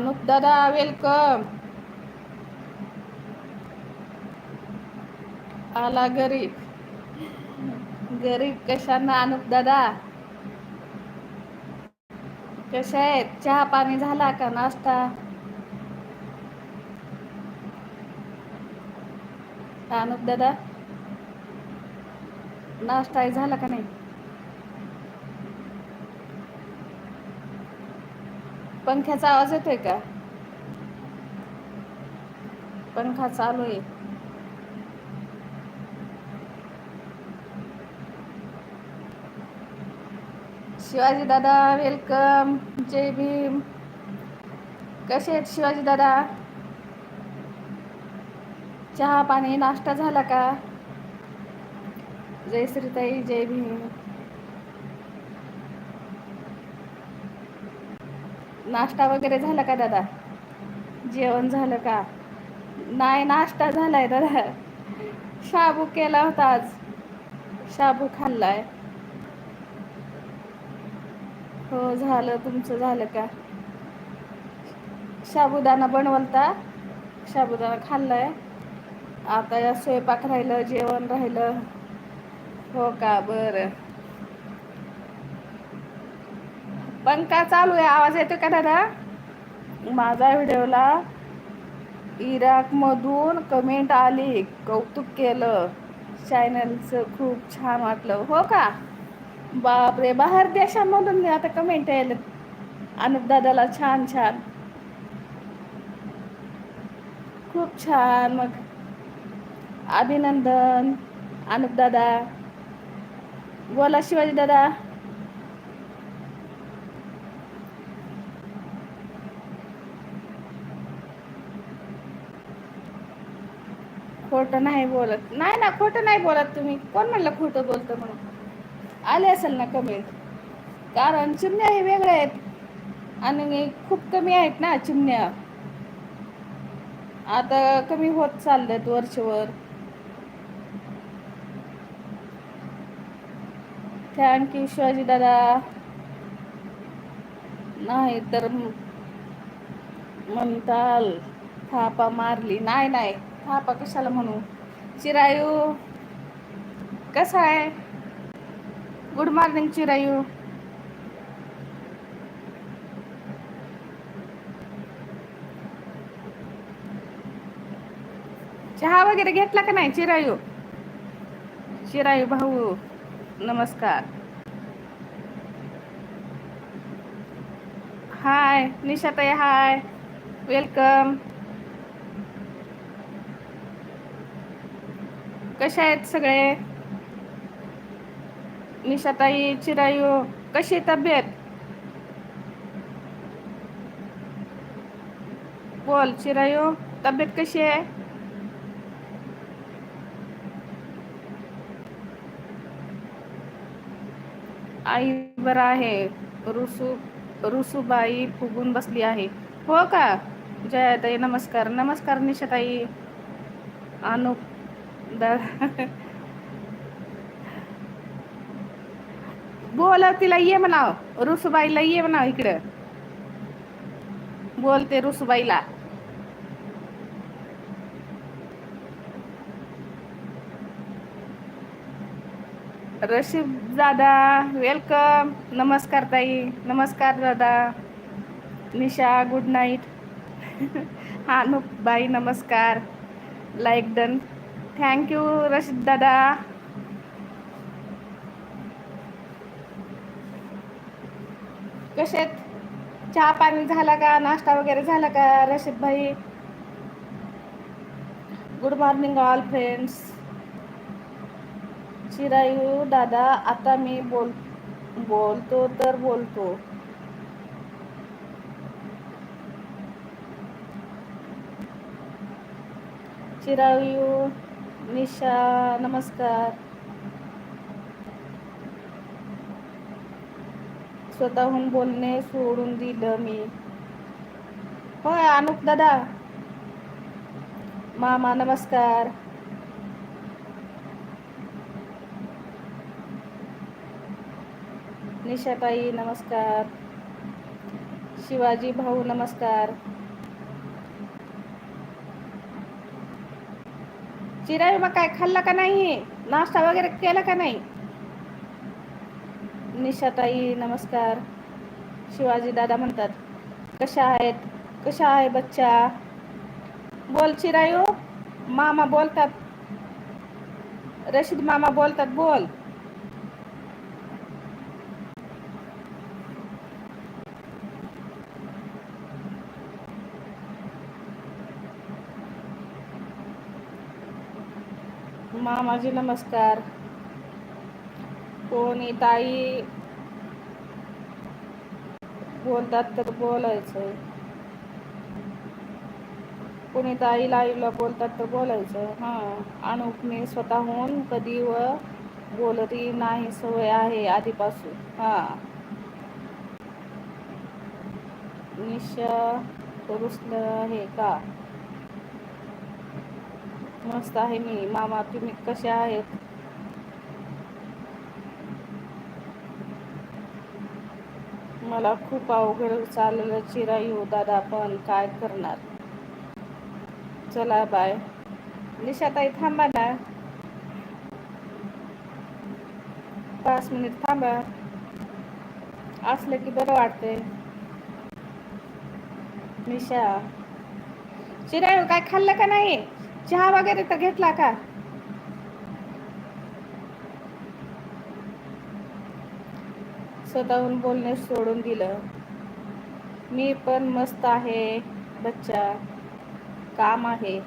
अनुप दादा वेलकम आला गरीब. गरीब कशांना अनुप दादा? कशा आहेत? चहा पाणी झाला का? नाश्ता? अनुप दादा नाश्ता झाला का नाही? पंख्याचा आवाज येतोय का? पंखा चालू आहे. शिवाजी दादा वेलकम जय भीम. कसे आहेत शिवाजी दादा? चहा पाणी नाश्ता झाला का? जय श्रीताई जय भीम. नाश्ता वगैरे झाला का दादा? जेवण झालं का? नाही नाश्ता झालाय दादा. शाबू केला होता आज. शाबू खाल्लाय. हो झालं. तुमचं झालं का? साबुदाणा बनवलता. साबुदाणा खाल्लाय. आता या स्वयंपाक राहिलं जेवण राहिलं. हो का? बरं. पंखा चालू आहे? आवाज येतो का दादा? माझ्या व्हिडिओला इराकमधून कमेंट आली कौतुक केलं. चॅनलचं खूप छान वाटलं. हो का? बापरे बाहेर देशामधून आता कमेंट यायला. अनुप दादाला छान छान. खूप छान. मग अभिनंदन अनुप दादा. बोला शिवाजी दादा. खोटं नाही बोलत. नाही ना खोटं नाही बोलत तुम्ही. कोण म्हणलं खोटं बोलतं म्हणून? आले असेल ना कमेंट कारण चिमण्या हे वेगळे आहेत. आणि खूप कमी आहेत ना चिमण्या. आता कमी होत चालल्यात वरचेवर थँक्यू शिवाजी दादा. नाही तर म्हणताल थापा मारली. नाही नाही. थापा कशाला म्हणू? चिरायू कसा आहे? Good morning Chirayu. चहा वगैरे घेतला का नाही चिरायू? चिरायू भाऊ नमस्कार. हाय निशाताई हाय वेलकम कशा आहेत सगळे? निशाताई चिरायू कशी आहे तब्येत? बोल चिरायू तब्येत कशी आहे? आई बरं आहे. रुसू रुसूबाई फुगून बसली आहे. हो का? जयाताई नमस्कार. नमस्कार निशाताई. अनुप दा बोल तिला ये म्हणाव. रुसूबाईला ये म्हणाव इकडं. बोलते रुसूबाईला. रशीद दादा वेलकम नमस्कार ताई. नमस्कार दादा. निशा गुड नाईट हा बाई नमस्कार. लाईक डन थँक्यू रशीद दादा कसे चहा पाणी झाला का? नाश्ता वगैरे झाला का रशीद भाई? Good morning all friends Chirayu दादा आता मी बोल बोलतो तर बोलतो. चिरायू निशा नमस्कार. स्वतःहून बोलणे सोडून दिलं मी. होय अनुप दादा. मामा नमस्कार. निशाताई नमस्कार. शिवाजी भाऊ नमस्कार. चिराय मग काय खाल्ला का नाही? नाश्ता वगैरे केला का नाही? निशाताई नमस्कार. शिवाजी दादा म्हणतात कशा आहेत? कशा आहे बच्चा? बोल चिरायू. मामा बोलतात. रशीद मामा बोलतात बोल. मामाजी नमस्कार. कोणी ताई? बोलतात तर बोलायचं. कोणी ताई लाईव्हला बोलतात तर बोलायचं. हां अनुपने स्वतःहून कधी व बोलती नाही सवय आहे आधीपासून. हां. निशा रुसलं आहे का? मस्त आहे मी. मामा तुम्ही कसे आहेत? मला खूप अवघड चाललं चिरायू दादा पण काय करणार? चला बाय. निशाताई थांबा ना. पाच मिनिट थांबा. असलं की बरं वाटते निशा. चिरायू काय खाल्लं का नाही? चहा वगैरे तर घेतला का? स्वतःहून बोलणे सोडून दिलं. मी पण मस्त आहे बच्चा. काम आहे.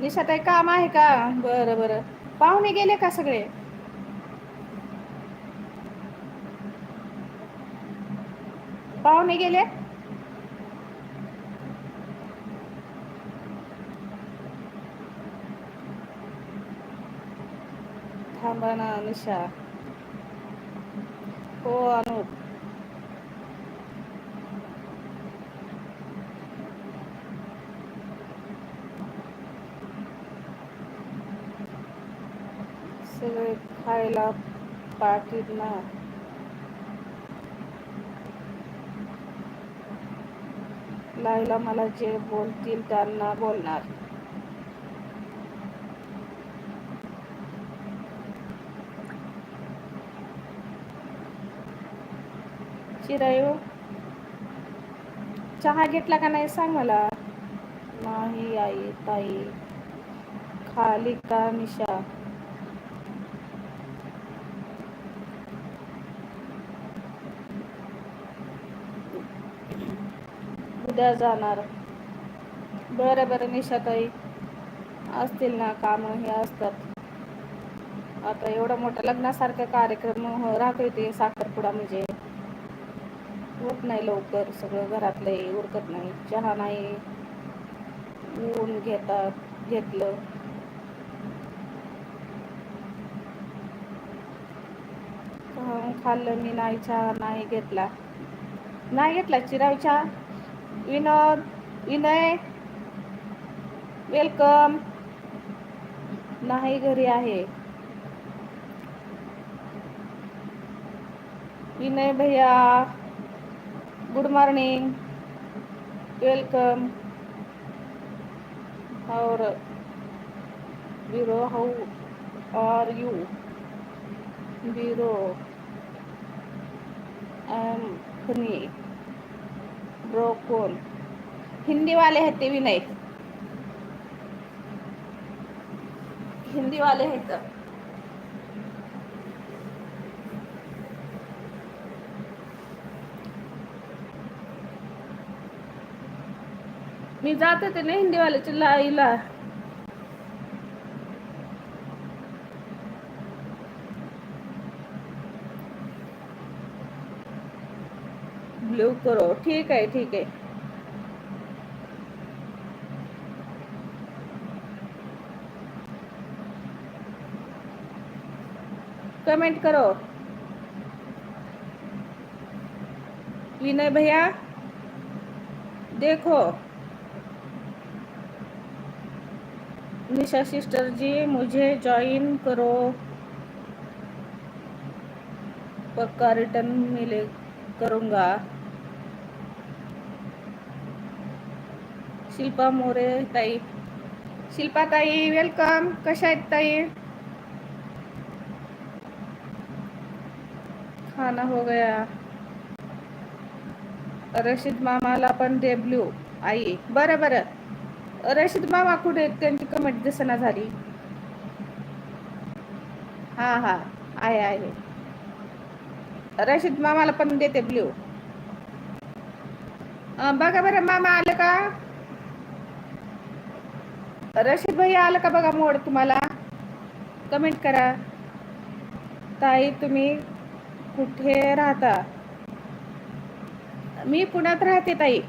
निशाताई काम आहे का? बरं बरं. पाहुणे गेले का सगळे? पाहुणे गेले? थांबा ना निशा हो अनुप सगळे खायला पाटील ना लाईला मला जे बोलतील त्यांना बोलणार चिरायू चहा घेतला का नाही सांग मला. नाही आई ताई. खाली का निशा? उद्या जाणार. बरं बरं निशाताई असतील ना कामं हे असतात. आता एवढा मोठा लग्नासारखा कार्यक्रम हो- राहतोय ते साखरपुडा म्हणजे. होत नाही लवकर सगळं घरातलं उरकत नाही. चहा नाही ऊन घेतात घेतलं. खाल्लं मी नाही चहा नाही घेतला. नाही घेतला चिराव चहा. विनोद विनय वेलकम. नाही घरी आहे. विनय भैया गुड मॉर्निंग वेलकम और bro how are you bro am funny bro कोण हिंदी वाले आहेत ते विनय हिंदी वाले आहेत मी जात होते ना हिंदीवाल्याच्या लाईला ब्ल्यू करो, ठीक आहे ठीक आहे कमेंट करो। विनय भैया, देखो। निशा सिस्टर जी मुझे ज्वाइन करो। पक्का रिटर्न मिले करूँगा। शिल्पा मोरे ताई। शिल्पा ताई वेलकम कशा आहेत ताई? खाना हो गया। रशीद मामाला पण दे ब्ल्यू आई. बरं बरं. रशीद मामा कुठे आहेत? त्यांची कमेंट दिसना झाली. हा हा. आहे आहे. रशीद मामाला पण देते ब्ल्यू बघा बरं मामा आलं का? रशीद भाई आलं का बघा मोड तुम्हाला? कमेंट करा. ताई तुम्ही कुठे राहता? मी पुण्यात राहते ताई.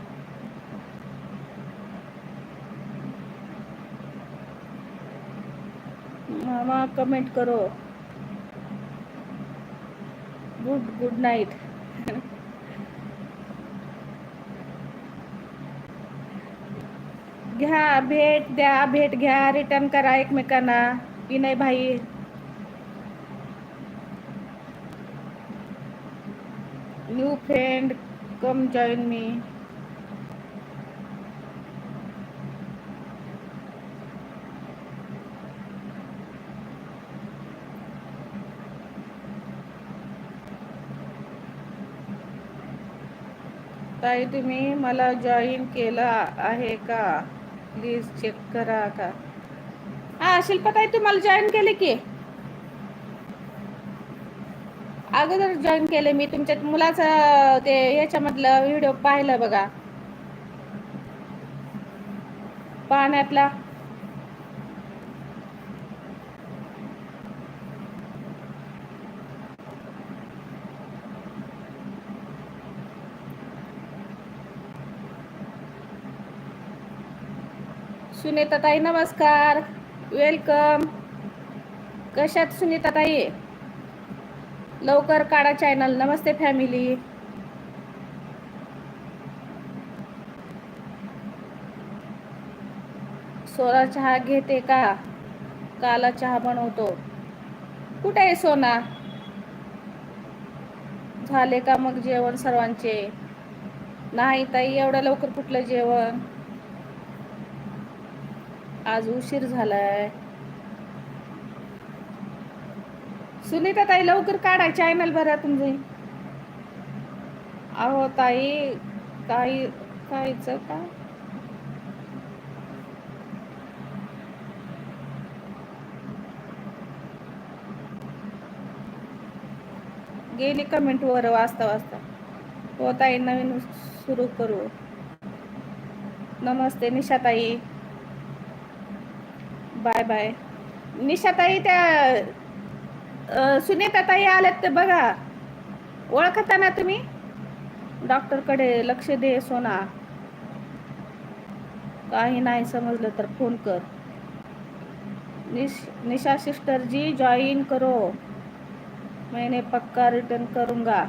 मामा कमेंट करो। गुड गुड नाईट घ्या, भेट द्या, भेट घ्या रिटर्न करा एकमेकांना. विनय भाई. न्यू फ्रेंड कम जॉईन मी ताई तुम्ही मला जॉईन केलं आहे का? प्लीज चेक करा का? हा शिल्पाताई तुम्हाला जॉईन केले की? अगोदर जॉईन केले मी तुमच्या मुलाचं ते याच्यामधलं व्हिडिओ पाहिलं बघा. पाण्यातला. सुनीता ताई नमस्कार. वेलकम कशात सुनीता ताई? लवकर काढा चॅनल नमस्ते फॅमिली सोना चहा घेते का? काला चहा बनवतो. कुठे आहे सोना? झाले का मग जेवण सर्वांचे? नाही ताई एवढ्या लवकर कुठलं जेवण? आज उशीर झालाय. सुनीता ताई लवकर काढा चॅनल भरा तुमचे. अहो ताई ताई काहीच का? गेली कमेंट वर वाचता वाचता हो ताई नवीन सुरू करू. नमस्ते निशाताई. Bye bye. निशाताई त्या अ, सुनीताताई आल्यात ते बघा. ओळखता ना तुम्ही? डॉक्टरकडे लक्ष दे सोना. काही नाही समजलं तर फोन कर. निश निशा सिस्टर जी करो. मैंने पक्का रिटर्न करूंगा.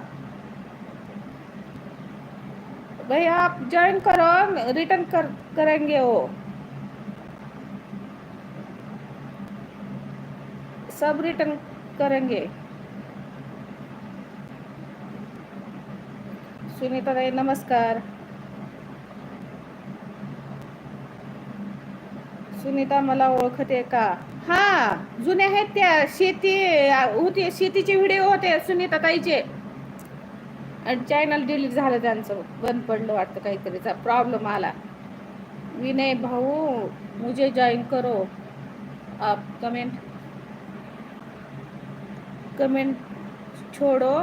भैया आप ज्वाइन करो रिटर्न कर करेंगे वो. सब रिटर्न करेंगे। सुनीता ताई नमस्कार। सुनीता मला ओळखते का? हा जुने आहेत त्या शेती होते शेतीचे व्हिडिओ होते सुनीता ताईचे. चॅनल डिलीट झालं त्यांचं बंद पडलं वाटतं काहीतरीचा प्रॉब्लेम आला. विनय भाऊ मुझे जॉईन करो. आप कमेंट कमेंट छोड़ो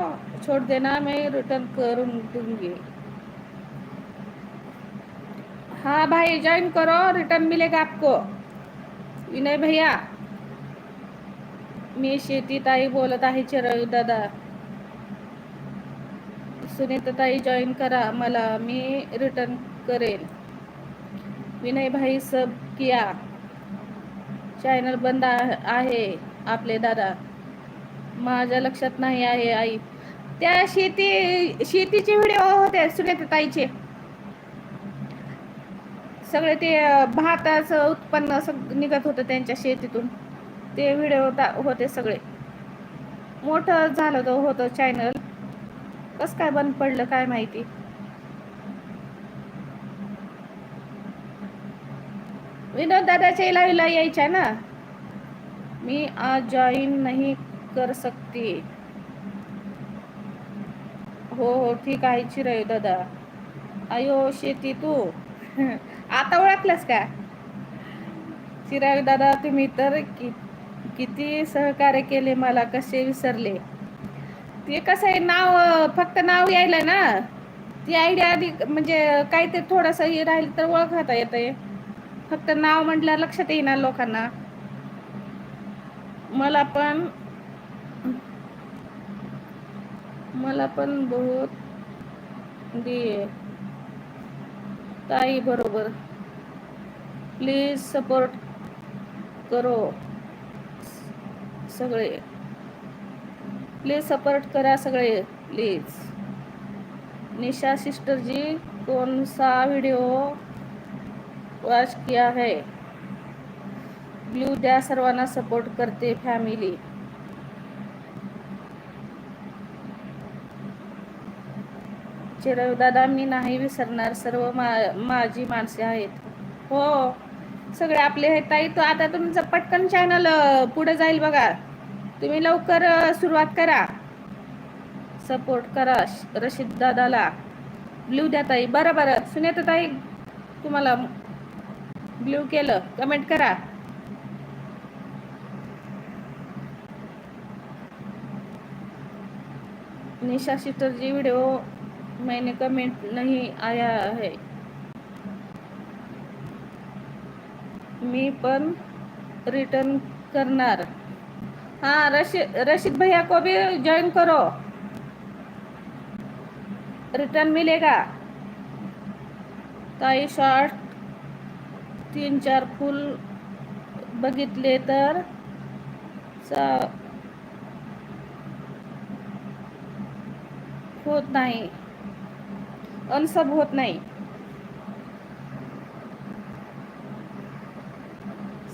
छोड़ देना मैं रिटर्न करून दूंगी हाँ भाई ज्वाइन करो रिटर्न मिलेगा आपको. विनय भैया मी शेतीताई बोलत आहे चिरवी दादा. सुनीता ताई जॉईन करा मला मी रिटर्न करेन. विनय भाई सब किया. चॅनल बंद आहे आपले दादा. माझ्या लक्षात नाही आहे आई. त्या शेती शेतीचे व्हिडिओ होते सुनीता ताईचे. सगळे ते भाताचं उत्पन्न निघत होतं त्यांच्या शेतीतून. ते व्हिडिओ होते सगळे. मोठं झालं तो होतं चॅनल कसं काय बंद पडलं काय माहिती? विनोद दादाच्या लाईव्हला यायच्या ना? मी आज जॉईन नाही कर सकती. हो हो ठीक आहे चिरायू दादा. अयो शेती तू? आता ओळखलंस का? चिरायू दादा तुम्ही तर कि किती सहकार्य केले मला कसे विसरले. ते कसं आहे नाव फक्त नाव यायला ना? ती आयडिया आधी म्हणजे काहीतरी थोडंसं हे राहिलं तर ओळखता येतंय. फक्त नाव म्हटलं लक्षात येईना लोकांना. मला पण मला पण बहुत दिये ताई बरोबर. प्लीज सपोर्ट करो. सगळे. प्लीज सपोर्ट करा सगळे प्लीज निशा सिस्टर जी कौन सा वीडियो वॉच किया है? ब्ल्यू द्या सर्वांना सपोर्ट करते फॅमिली चिरव दादा मी नाही विसरणार. सर्व मा माझी माणसे आहेत. हो सगळे आपले हे ताई तो आता तुमचं पटकन चॅनल पुढे जाईल बघा. तुम्ही लवकर सुरुवात करा. सपोर्ट करा रशीद दादाला. ब्ल्यू द्या ताई. बरं बरं. सुनेता ताई तुम्हाला ब्ल्यू केलं. कमेंट करा. निशा सिस्टर व्हिडिओ मैंने कमेंट नहीं आया है। मी पण रिटर्न करणार. हाँ रशीद रशीद भैया को भी ज्वाइन करो. रिटर्न मिलेगा. काही शॉर्ट तीन चार फुल बघितले तर होत नाही. अनसब होत नाही.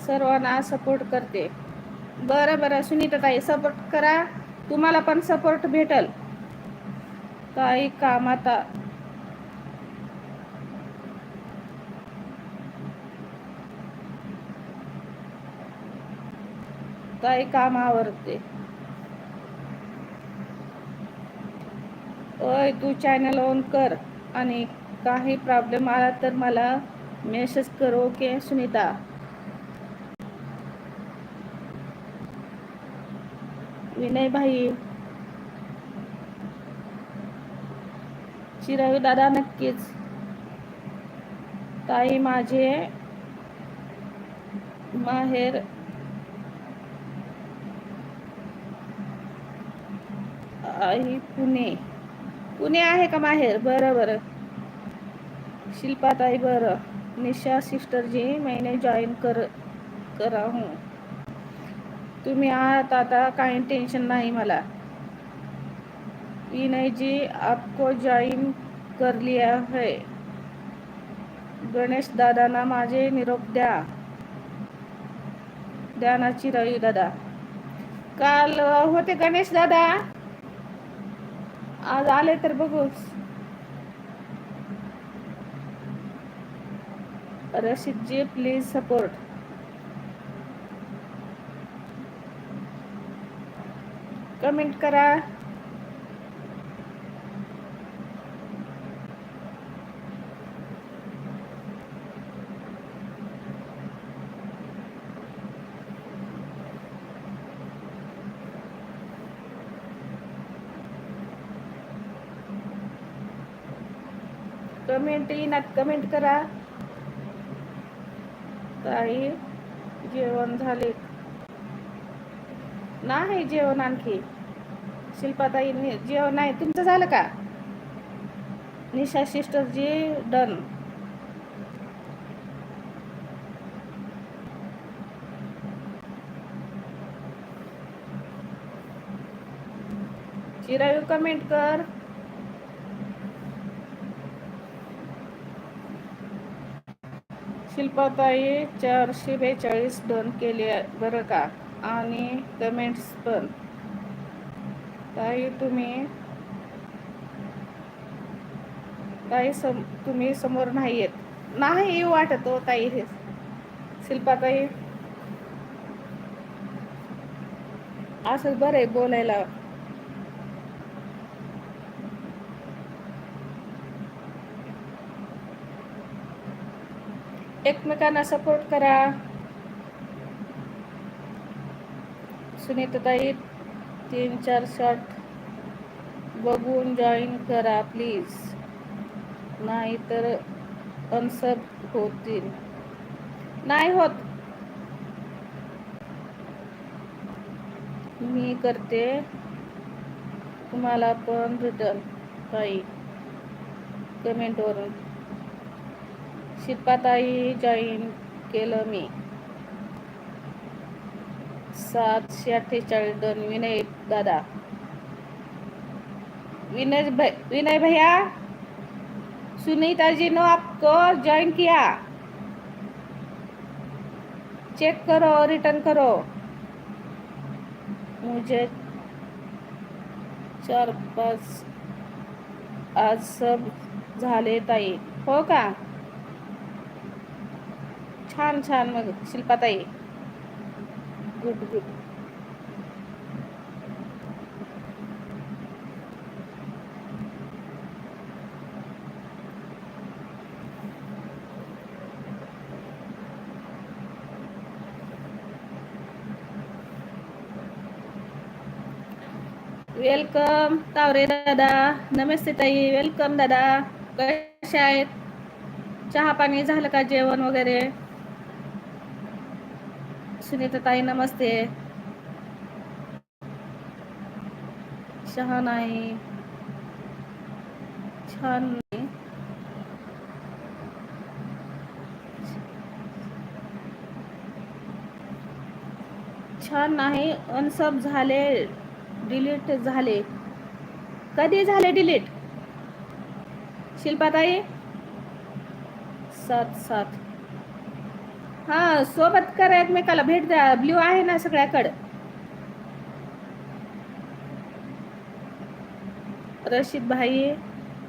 सर्वांना सपोर्ट करते. बरं बरं सुनीता ताई सपोर्ट करा. तुम्हाला पण सपोर्ट भेटल. ताई काम आता. ताई काम आवडते ओय तू चॅनल ऑन कर. आणि काही प्रॉब्लेम आला तर मला मेसेज करो ओके सुनीता. विनय भाई चिरावी दादा नक्कीच. ताई माझे माहेर. आई पुणे. पुणे आहे का माहेर? बरं बरं. शिल्पाताई बरं. निशा सिस्टरजी मैंने जॉईन कर करा हूँ. तुम्ही आहात आता काही टेन्शन नाही मला. विनय जी आपको जॉईन कर लिया है गणेश दादांना माझे निरोप द्या. ध्यानाची रवी दादा. काल होते गणेश दादा? आज आले तर बघूच. Rashid ji please support comment करा. कमेंट येईनात कमेंट करा. ताई जेवण झाले. नाही जेवण आणखी. शिल्पाताई जेवण नाही. तुमचं झालं का? निशा सिस्टरजी डन चिरायू कमेंट कर. शिल्पाताई चारशे बेचाळीस डन केले बरं का? आणि कमेंट्स पण. ताई तुम्ही ताई सम तुम्ही समोर नाही येत नाही येऊ वाटत हो ताई हे. शिल्पाताई. असं बरं आहे बोलायला. एकमेकांना सपोर्ट करा. सुनीताताई तीन चार शॉट बघून जॉईन करा प्लीज नाहीतर अनसब होतील. नाही होत. मी करते. तुम्हाला पण रिटर्न काही कमेंटवरून शिल्पाताई जॉईन केलं मी. सातशे अठ्ठेचाळीस डन विनय दादा. विनय भाई विनय भैया सुनीता जी ने आपको ज्वाइन किया. चेक करो रिटर्न करो. मुझे चार पाच आज सब झाले ताई. हो का? छान छान मग शिल्पाताई. गुड गुड वेलकम तावरे दादा नमस्ते ताई. वेलकम दादा कशा आहेत? चहा पाणी झालं का जेवण वगैरे? सुनीता ताई नमस्ते. चहा नाही छान छान नाही अनसब झाले डिलीट झाले. कधी झाले डिलीट शिल्पाताई? सात सात. हा सोबत करा एकमेकाला भेट द्या. ब्ल्यू आहे ना सगळ्याकडं. रशीद भाई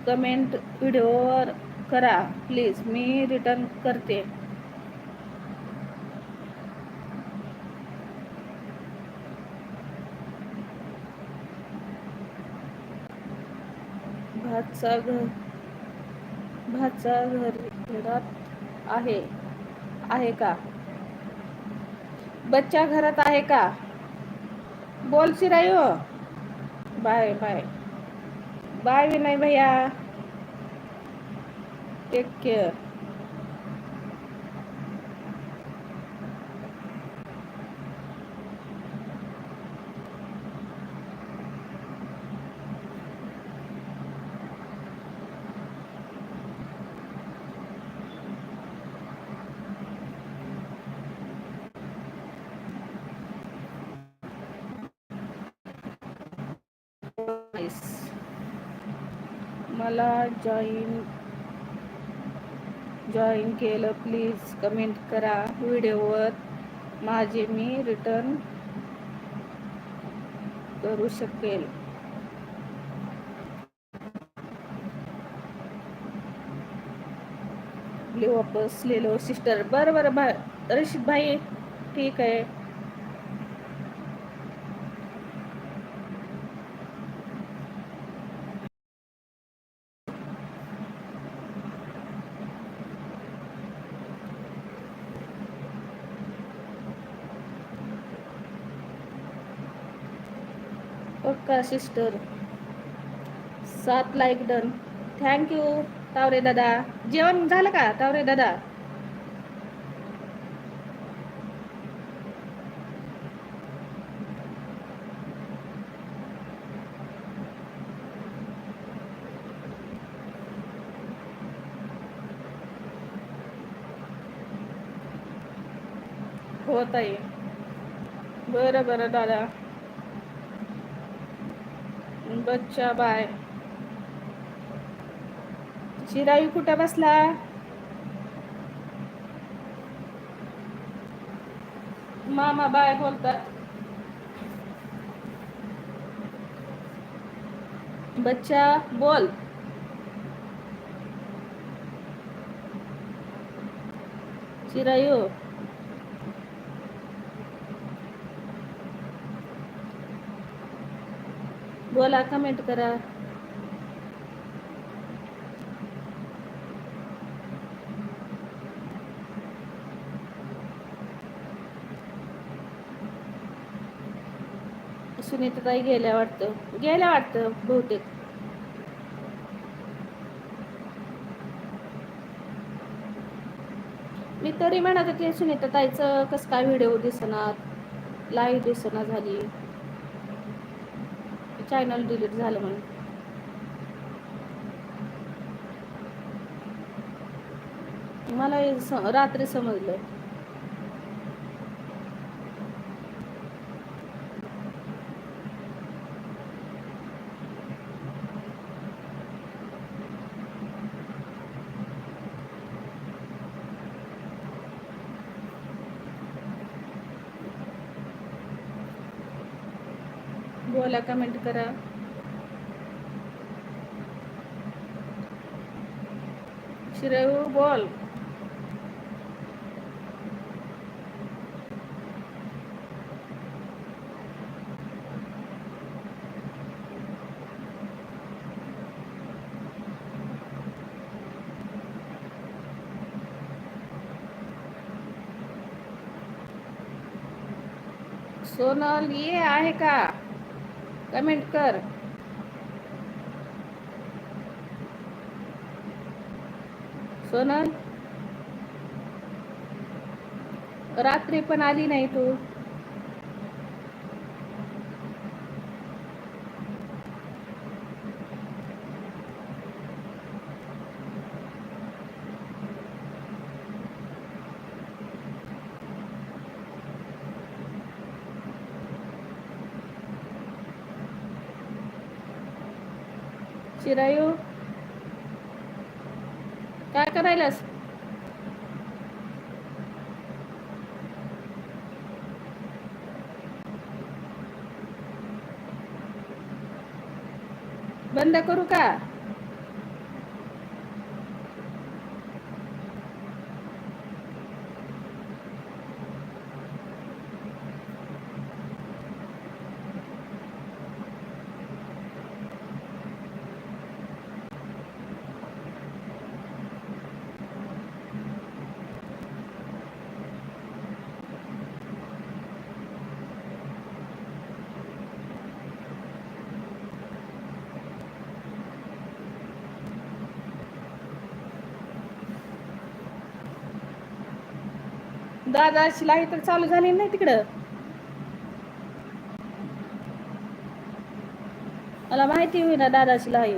कमेंट व्हिडिओवर करा. प्लीज मी रिटर्न करते. भातचा घर भातचा घर घरात आहे. आहे का? बच्चा घरात आहे का? बोल शिरायो. Bye bye. बाय विनय भैया टेक केअर मला जॉईन जॉईन केलं. प्लीज कमेंट करा. व्हिडिओवर माझे मी रिटर्न करू शकेल. वापस लिहिलो सिस्टर बरं बरं भा रशीद भाई ठीक आहे. पक्का सिस्टर सात लाईक डन थँक्यू तावरे दादा. जेवण झालं का तावरे दादा? होत आहे बरं बरं दादा. बच्चा बाय. शिराई कुठे बसला? मामा बाय बोलतात. बच्चा बोल. चिरायू. बोला कमेंट करा. सुनीताताई गेल्या वाटतं. गेल्या वाटतं बहुतेक. मी तरी म्हणत होते सुनीताताईचं कसं काय व्हिडिओ दिसणार? लाईव्ह दिसना झाली. चॅनल डिलीट झालं म्हणून. मला रात्री समजलं. बोला कमेंट करा। श्रेयू बोल। सोनल ये आहे का? कमेंट कर. सोनल? रात्री पण आली नाही तू. चिरायू? काय करायलास? बंद करू का? दादा शिलाई तर चालू झाली नाही तिकडं. मला माहिती होईना दादा शिलाई